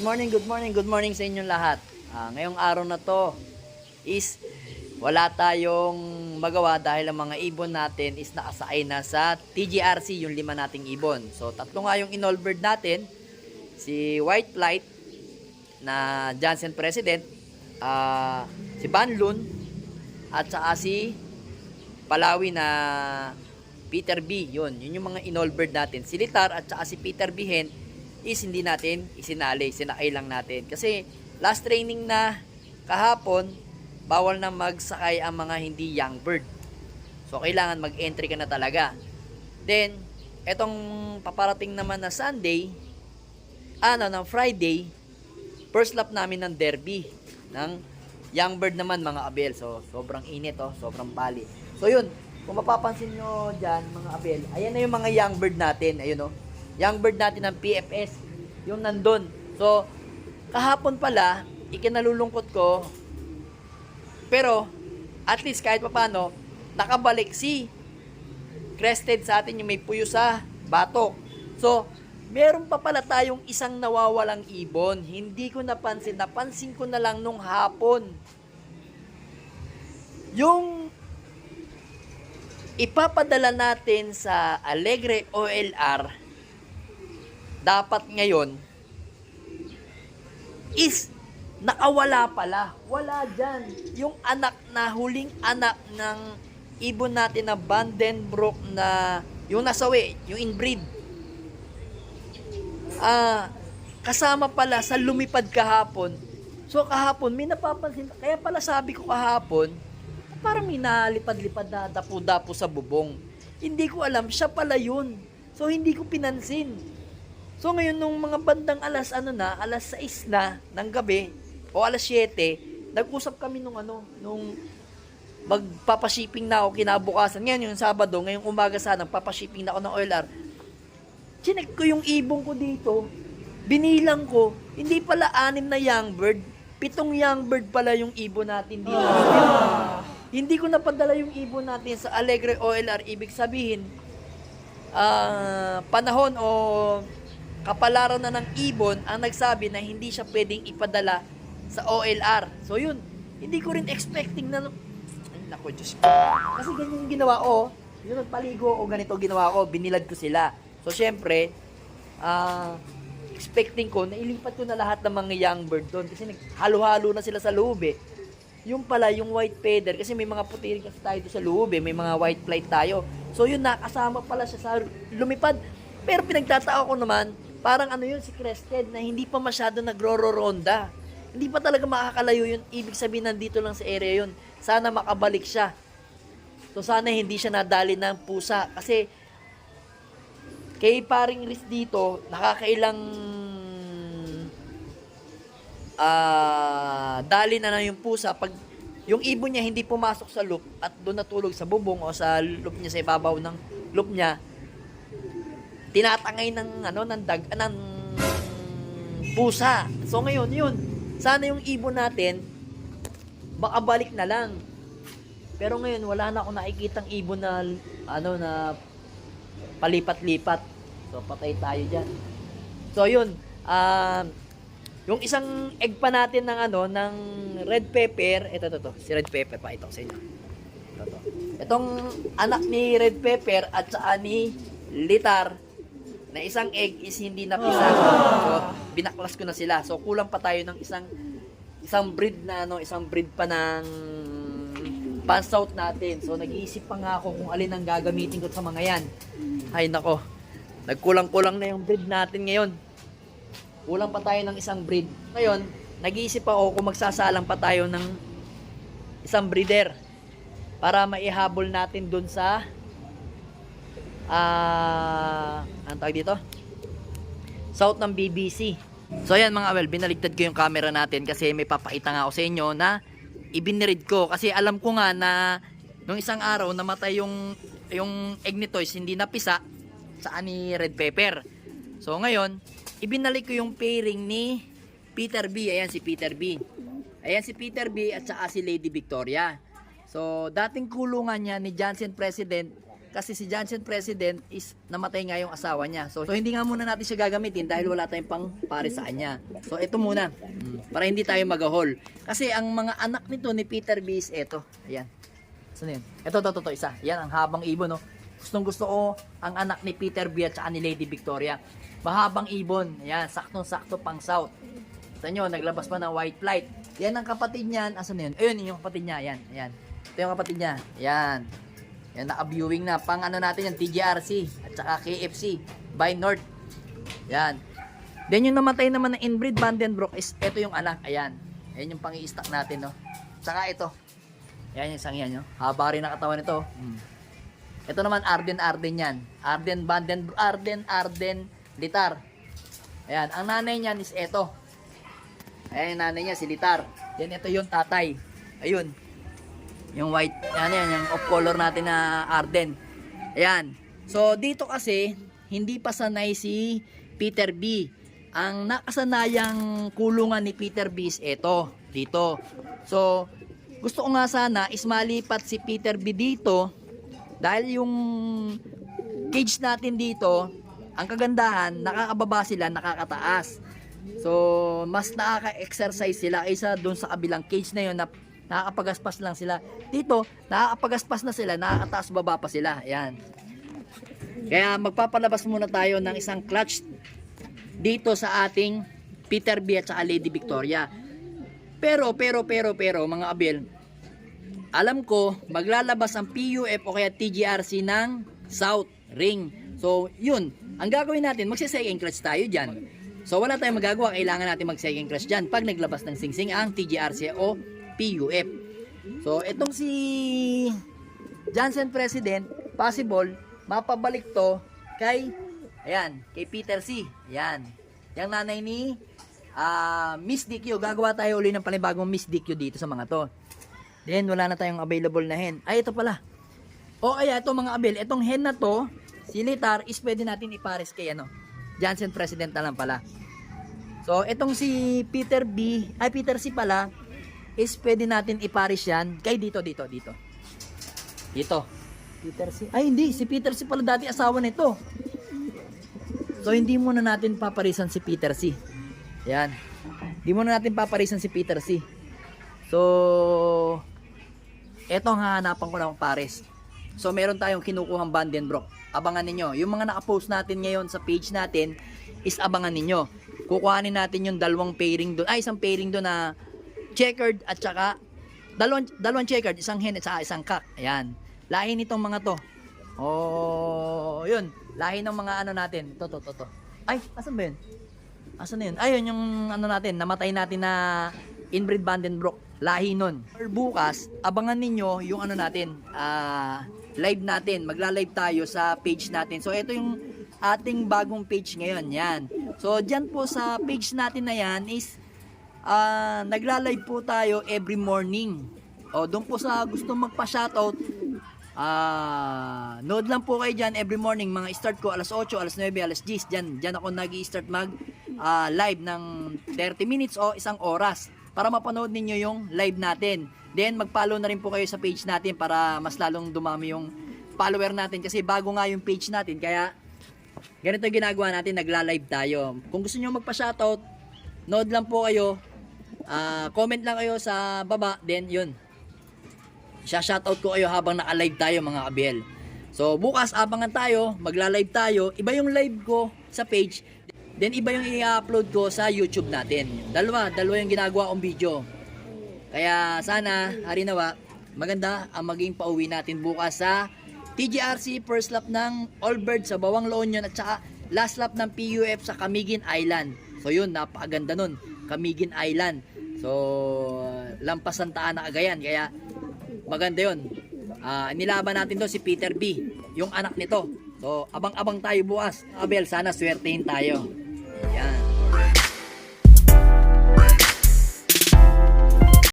Good morning, good morning, good morning sa inyong lahat. Ah, ngayong araw na to is wala tayong magawa dahil ang mga ibon natin is nakasakay na sa TGRC, yung lima nating ibon. So, tatlo nga yung inolbird natin. Si White Flight na Johnson President, ah, si Banlun, at saka si Palawi na Peter B. Yun, yun yung mga inolbird natin. Si Litar at saka si Peter B. Hen is hindi natin isinali, sinakay lang natin. Kasi last training na kahapon, bawal na magsakay ang mga hindi young bird. So kailangan mag-entry ka na talaga. Then, etong paparating naman na Sunday, ano, ng Friday, first lap namin ng derby ng young bird naman mga abel. So, sobrang init oh, sobrang pali. So, yun, kung mapapansin nyo dyan mga abel, ayan na yung mga young bird natin. Ayun oh, young bird natin ng PFS, yung nandun. So, kahapon pala, ikinalulungkot ko, pero, at least kahit papano, nakabalik si crested sa atin yung may puyo sa batok. So, meron pa pala tayong isang nawawalang ibon. Hindi ko napansin. Napansin ko na lang nung hapon. Yung ipapadala natin sa Alegre OLR dapat ngayon is nakawala pala. Wala dyan. Yung anak na, huling anak ng ibon natin na Vandenbroek na yung nasawi, yung inbreed. Ah, kasama pala sa lumipad kahapon. So kahapon, may napapansin, kaya pala sabi ko kahapon, parang may nalipad-lipad na dapo-dapo sa bubong. Hindi ko alam, siya pala yun. So hindi ko pinansin. So ngayon nung mga bandang alas ano na, alas 6 na ng gabi o alas 7, nag-usap kami nung ano, nung magpapashipping na ako kinabukasan. Ngayon yung Sabado, ngayong umaga sana, papashipping na ako ng OLR. Chinek ko yung ibong ko dito, binilang ko, hindi pala anim na young bird, pitong young bird pala yung ibon natin dito. Hindi ko napadala yung ibon natin sa Alegre OLR, ibig sabihin, ah, panahon o kapalaran na ng ibon ang nagsabi na hindi siya pwedeng ipadala sa OLR. So yun, hindi ko rin expecting na ay nako Diyos ko. Kasi ganyan yung ginawa ko. Yung nagpaligo o ganito ginawa ko, binilad ko sila. So syempre, ah expecting ko na ilipat ko na lahat ng mga young bird doon kasi naghalo-halo na sila sa loob eh. Yung pala, yung white feather, kasi may mga puti rin kasi tayo sa loob eh, may mga white flight tayo. So yun, nakasama pala siya sa lumipad. Pero pinagtatao ko naman, parang ano yun, si Crested, na hindi pa masyado nagro-ronda. Hindi pa talaga makakalayo yun. Ibig sabihin, nandito lang sa area yun. Sana makabalik siya. So sana hindi siya nadali ng pusa. Kasi kay paring Riz dito, nakakailang ah dali na na yung pusa pag yung ibon niya hindi pumasok sa loop at doon natulog sa bubong o sa loop niya sa ibabaw ng loop niya tinatangay ng ano ng dag ng pusa. So ngayon, yun. Sana yung ibon natin makabalik na lang. Pero ngayon wala na ako nakikitang ibon na ano na palipat-lipat. So patay tayo diyan. So yun, um yung isang egg pa natin ng ano ng red pepper, ito to to, si red pepper pa ito sa inyo. Ito to. Itong anak ni red pepper at saka ni litar na isang egg is hindi napisa. So, binaklas ko na sila. So, kulang pa tayo ng isang isang breed na ano, isang breed pa ng pan-south natin. So, nag-iisip pa nga ako kung alin ang gagamitin ko sa mga yan. Ay, nako. Nagkulang-kulang na yung breed natin ngayon. Kulang pa tayo ng isang breed. Ngayon, nag-iisip ako kung magsasalang pa tayo ng isang breeder para maihabol natin dun sa ah, anong tawag dito? South ng BBC. So ayan mga well, binaligtad ko yung camera natin kasi may papakita nga ako sa inyo na ibinirid ko kasi alam ko nga na nung isang araw namatay yung yung egg ni Toys hindi napisa sa ani red pepper. So ngayon, ibinalik ko yung pairing ni Peter B. Ayan si Peter B. Ayan si Peter B at saka si Lady Victoria. So dating kulungan niya ni Johnson President kasi si Johnson President is namatay nga yung asawa niya. So, so hindi nga muna natin siya gagamitin dahil wala tayong pang pare sa kanya. So ito muna. Para hindi tayo magahol. Kasi ang mga anak nito ni Peter B is eto. Ayan. Saan yun? Ito, ito, ito, ito, isa. Yan, ang habang ibon, no? Gustong gusto ko ang anak ni Peter B at ni Lady Victoria. Mahabang ibon. Ayan, saktong-sakto pang south. Sa inyo, naglabas pa ng white flight. Yan ang kapatid niyan. Asan na yun? Ayun, yung kapatid niya. Ayan, ayan. Ito yung kapatid niya. Ayan. Yan, naka-viewing na. Pang ano natin yan, TGRC at saka KFC by North. Yan. Then yung namatay naman ng inbreed Vandenbroek is ito yung anak. Ayan. Ayan yung pang stock natin, no? Saka ito. Ayan yung isang yan, no? Haba rin ang nito. Hmm. Ito naman, Arden Arden yan. Arden Banden, Arden Arden Litar. Ayan, ang nanay niyan is ito. Ayan yung nanay niya, si Litar. Yan, ito yung tatay. Ayun. Yung white, yan yan, yung off color natin na Arden. Ayan. So, dito kasi, hindi pa sanay si Peter B. Ang nakasanayang kulungan ni Peter B is ito, dito. So, gusto ko nga sana is malipat si Peter B dito dahil yung cage natin dito, ang kagandahan, nakakababa sila, nakakataas. So, mas nakaka-exercise sila kaysa doon sa kabilang cage na yun na nakakapagaspas lang sila. Dito, nakakapagaspas na sila, nakakataas baba pa sila. Ayan. Kaya magpapalabas muna tayo ng isang clutch dito sa ating Peter B at saka Lady Victoria. Pero, pero, pero, pero, mga abel, alam ko, maglalabas ang PUF o kaya TGRC ng South Ring. So, yun. Ang gagawin natin, magsa-second clutch tayo dyan. So, wala tayong magagawa. Kailangan natin mag-second clutch dyan pag naglabas ng singsing ang TGRC o PUF. So, itong si Johnson President, possible, mapabalik to kay, ayan, kay Peter C. Ayan. Yung nanay ni ah, Miss DQ. Gagawa tayo uli ng panibagong Miss DQ dito sa mga to. Then, wala na tayong available na hen. Ay, ito pala. O kaya, ito mga abel, itong hen na to, si Litar, is pwede natin ipares kay ano, Johnson President na lang pala. So, itong si Peter B, ay Peter C pala, is pwede natin ipares yan kay dito, dito, dito. Dito. Peter C. Ay, hindi. Si Peter C pala dati asawa nito. So, hindi muna natin paparisan si Peter C. Yan. Hindi muna natin paparisan si Peter C. So, eto ang hahanapan ko ng pares. So, meron tayong kinukuhang Vandenbroek. Abangan ninyo. Yung mga nakapost natin ngayon sa page natin is abangan ninyo. Kukuhanin natin yung dalawang pairing doon. Ay, isang pairing doon na checkered at saka dalawang, dalawang checkered, isang hen at saka isang cock. Ayan. Lahi nitong mga to. Oh, yun. Lahi ng mga ano natin. To, to, to, to. Ay, asan ba yun? Asan na yun? Ayun yung ano natin, namatay natin na inbreed Vandenbroek. Lahi nun. Or bukas, abangan ninyo yung ano natin, ah, live natin. Magla-live tayo sa page natin. So, ito yung ating bagong page ngayon. Yan. So, dyan po sa page natin na yan is ah nagla-live po tayo every morning. O, doon po sa gusto magpa-shoutout, ah nood lang po kayo dyan every morning. Mga start ko alas 8, alas 9, alas 10. Dyan, dyan ako nag start mag ah, live ng 30 minutes o isang oras para mapanood ninyo yung live natin. Then, mag-follow na rin po kayo sa page natin para mas lalong dumami yung follower natin kasi bago nga yung page natin. Kaya, ganito ginagawa natin, nagla-live tayo. Kung gusto nyo magpa-shoutout, nood lang po kayo, ah, comment lang kayo sa baba, then yun. Siya-shoutout ko kayo habang naka-live tayo mga kabel. So, bukas abangan tayo, magla-live tayo. Iba yung live ko sa page, then iba yung i-upload ko sa YouTube natin. Dalawa, dalawa yung ginagawa kong video. Kaya sana, harinawa, maganda ang maging pauwi natin bukas sa TGRC first lap ng Allbird sa Bawang La Union at saka last lap ng PUF sa Camiguin Island. So yun, napakaganda nun. Camiguin Island. So, lampas Santa Ana Cagayan. Kaya maganda yun. Ah, nilaban natin to si Peter B, yung anak nito. So, abang-abang tayo bukas. Abel, sana swertein tayo. Yan.